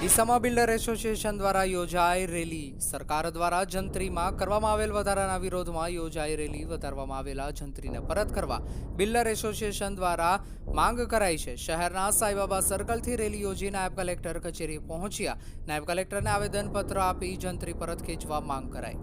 જિલ્લામાં builder association દ્વારા યોજાઈ રેલી. સરકાર દ્વારા જંત્રીમાં કરવામાં આવેલ વધારાના વિરોધમાં યોજાઈ રેલી વધારવામાં આવેલા જંત્રીને પરત કરવા બિલ્ડર એસોસિએશન દ્વારા માંગ કરાઈ છે. શહેરના સાઈબાબા સર્કલથી રેલી યોજી નાયબ કલેક્ટર કચેરી પહોંચ્યા. નાયબ કલેક્ટરને આવેદનપત્ર આપી જંત્રી પરત ખેંચવા માંગ કરાઈ.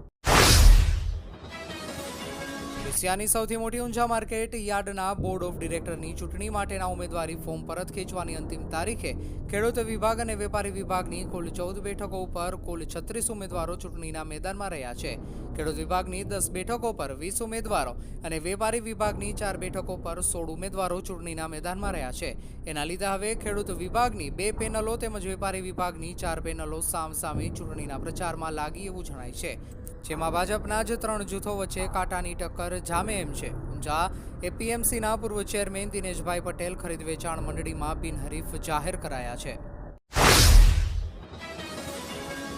એશિયાની સૌથી મોટી ઊંઝા માર્કેટ યાર્ડના બોર્ડ ઓફ ડિરેક્ટરની ચૂંટણી માટેના ઉમેદવારી ફોર્મ પરત ખેંચવાની અંતિમ તારીખે ખેડૂત વિભાગ અને વેપારી વિભાગની કુલ ચૌદ બેઠકો ઉપર કુલ છત્રીસ ઉમેદવારો ચૂંટણીના મેદાનમાં રહ્યા છે. ખેડૂત વિભાગની દસ બેઠકો પર વીસ ઉમેદવારો અને વેપારી વિભાગની ચાર બેઠકો પર સોળ ઉમેદવારો ચૂંટણીના મેદાનમાં રહ્યા છે. એના લીધે હવે ખેડૂત વિભાગની બે પેનલો તેમજ વેપારી વિભાગની ચાર પેનલો સામસામે ચૂંટણીના પ્રચારમાં લાગી એવું જણાય છે. જેમાં ભાજપના જ ત્રણ જૂથો વચ્ચે કાંટાની ટક્કર જામે એમ છે. ઊંઝા એપીએમસીના પૂર્વ ચેરમેન દિનેશભાઈ પટેલ ખરીદ વેચાણ મંડળીમાં બિનહરીફ જાહેર કરાયા છે.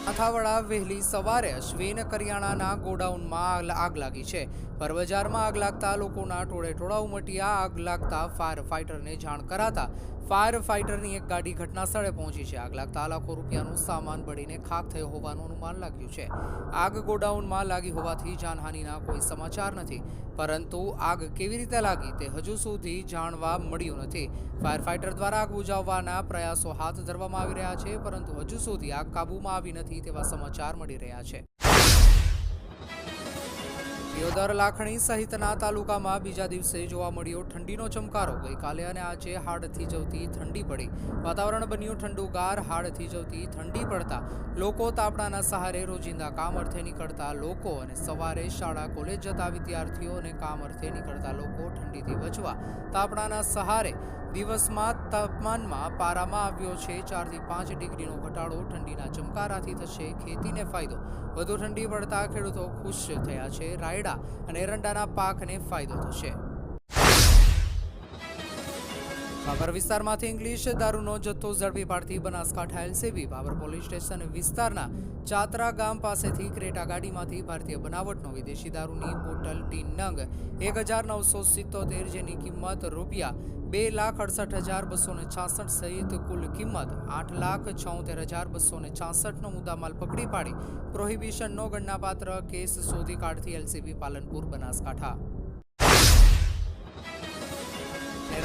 માથાવડા વહેલી સવારે અશ્વિન કરિયાણાના ગોડાઉનમાં આગ લાગી છે. પરબજારમાં આગ લાગતા લોકોના ટોળે ટોળા ઉમટ્યા આગ લાગતા ફાયર ફાઇટરને જાણ કરાતા ફાયર ફાઇટરની એક ગાડી ઘટના સ્થળે પહોંચી છે. આગ લાગતા લાખો રૂપિયાનું સામાન બળીને ખાક થયો હોવાનું અનુમાન લાગ્યું છે. આગ ગોડાઉનમાં લાગી હોવાથી જાનહાનિના કોઈ સમાચાર નથી. પરંતુ આગ કેવી રીતે લાગી તે હજુ સુધી જાણવા મળ્યું નથી. ફાયર ફાઇટર દ્વારા આગ બુઝાવવાના પ્રયાસો હાથ ધરવામાં આવી રહ્યા છે, પરંતુ હજુ સુધી આગ કાબૂમાં આવી નથી. તેવા સમાચાર મળી રહ્યા છે. દિયોદર લાખણી સહિતના તાલુકામાં બીજા દિવસે જોવા મળ્યો ઠંડીનો ચમકારો. ગઈકાલે અને આજે હાડથી જવતી ઠંડી પડી. વાતાવરણ બન્યું ઠંડુગાર, હાડથી જવતી ઠંડી પડતા. લોકો તાપણાના સહારે રોજિંદા કામ અર્થે નીકળતા લોકો અને સવારે શાળા, કોલેજ જતા વિદ્યાર્થીઓ અને કામ અર્થે નીકળતા લોકો ઠંડીથી બચવા. તાપણાના સહારે દિવસમાં તાપમાનમાં પારામાં આવ્યો છે ચારથી પાંચ ડિગ્રીનો ઘટાડો. ઠંડીના ચમકારાથી થશે ખેતીને ફાયદો. વધુ ઠંડી પડતા ખેડૂતો ખુશ થયા છે. રાયડા અને એરંડાના પાકને ફાયદો થશે. ભાભર વિસ્તારમાંથી ઇંગ્લિશ દારૂનો જથ્થો ઝડપી પાડતી Banaskantha LCB Bhabhar police station વિસ્તારના ચાતરા ગામ પાસેથી ક્રેટા ગાડીમાંથી ભારતીય બનાવટનો વિદેશી દારૂની બોટલ ટી નંગ એક હજાર નવસો સિત્તોતેર જેની કિંમત રૂપિયા બે લાખ અડસઠ હજાર બસો ને છાસઠ સહિત કુલ કિંમત આઠ લાખ છોતેર હજાર બસો ને છાસઠનો મુદ્દામાલ પકડી પાડી પ્રોહિબિશનનો ગણનાપાત્ર કેસ શોધી કાઢતી એલસીબી પાલનપુર બનાસકાંઠા.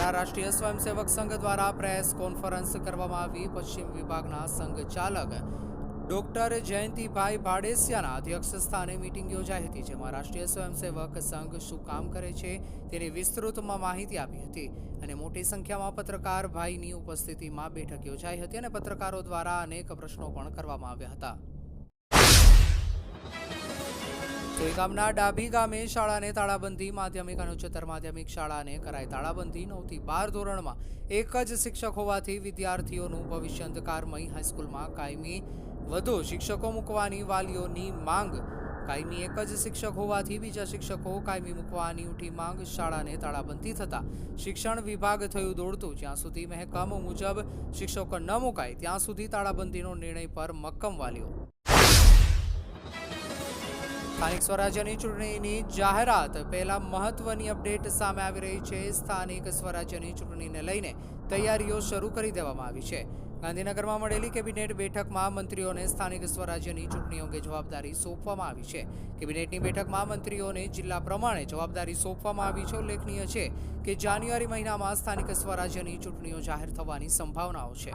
નેરા રાષ્ટ્રીય સ્વયંસેવક સંઘ દ્વારા પ્રેસ કોન્ફરન્સ કરવામાં આવી. પશ્ચિમ વિભાગના સંઘ ચાલક ડોક્ટર જયંતિભાઈ ભાડેસિયાના અધ્યક્ષ સ્થાને મિટિંગ યોજાઈ હતી, જેમાં રાષ્ટ્રીય સ્વયંસેવક સંઘ શું કામ કરે છે તેની વિસ્તૃતમાં માહિતી આપી હતી અને મોટી સંખ્યામાં પત્રકાર ભાઈની ઉપસ્થિતિમાં બેઠક યોજાઈ હતી અને પત્રકારો દ્વારા અનેક પ્રશ્નો પણ કરવામાં આવ્યા હતા. જોઈ ગામના ડાભી ગામે શાળાને તાળાબંધી, માધ્યમિક અને ઉચ્ચતર માધ્યમિક શાળાને કરાઈ તાળાબંધી. નવથી બાર ધોરણમાં એક જ શિક્ષક હોવાથી વિદ્યાર્થીઓનું ભવિષ્ય અંધકારમય હાઈસ્કૂલમાં કાયમી વધુ શિક્ષકો મૂકવાની વાલીઓની માંગ. કાયમી એક જ શિક્ષક હોવાથી બીજા શિક્ષકો કાયમી મૂકવાની ઉઠી માંગ. શાળાને તાળાબંધી થતા શિક્ષણ વિભાગ થયું દોડતું. જ્યાં સુધી મહેકમ મુજબ શિક્ષકો ન મુકાય, ત્યાં સુધી તાળાબંધીનો નિર્ણય પર મક્કમ વાલીઓ. સ્થાનિક સ્વરાજ્યની ચૂંટણીની જાહેરાત. પહેલા મહત્વની અપડેટ સામે આવી રહી છે. સ્થાનિક સ્વરાજ્યની ચૂંટણીને લઈને તૈયારીઓ શરૂ કરી દેવામાં આવી છે. ગાંધીનગરમાં મળેલી કેબિનેટ બેઠકમાં મંત્રીઓને સ્થાનિક સ્વરાજ્યની ચૂંટણી અંગે જવાબદારી સોંપવામાં આવી છે. કેબિનેટની બેઠકમાં મંત્રીઓને જિલ્લા પ્રમાણે જવાબદારી સોંપવામાં આવી છે. ઉલ્લેખનીય છે કે જાન્યુઆરી મહિનામાં સ્થાનિક સ્વરાજ્યની ચૂંટણીઓ જાહેર થવાની સંભાવનાઓ છે.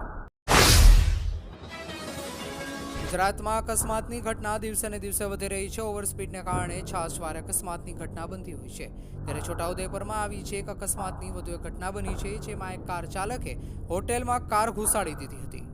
ગુજરાતમાં અકસ્માતની ઘટના દિવસે ને દિવસે વધી રહી છે. ઓવરસ્પીડને કારણે છાસવાર અકસ્માતની ઘટના બનતી હોય છે. ત્યારે છોટાઉદેપુરમાં આવી છે એક અકસ્માતની વધુ એક ઘટના બની છે, જેમાં એક કાર ચાલકે હોટેલમાં કાર ઘુસાડી દીધી હતી.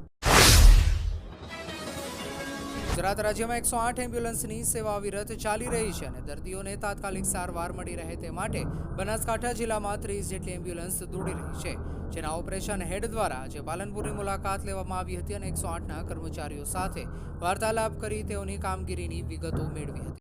ગુજરાત રાજ્યમાં એકસો આઠ એમ્બ્યુલન્સની સેવા અવિરત ચાલી રહી છે અને દર્દીઓને તાત્કાલિક સારવાર મળી રહે તે માટે બનાસકાંઠા જિલ્લામાં ત્રીસ જેટલી એમ્બ્યુલન્સ દોડી રહી છે, જેના ઓપરેશન હેડ દ્વારા આજે પાલનપુરની મુલાકાત લેવામાં આવી હતી અને એકસો આઠના કર્મચારીઓ સાથે વાર્તાલાપ કરી તેઓની કામગીરીની વિગતો મેળવી હતી.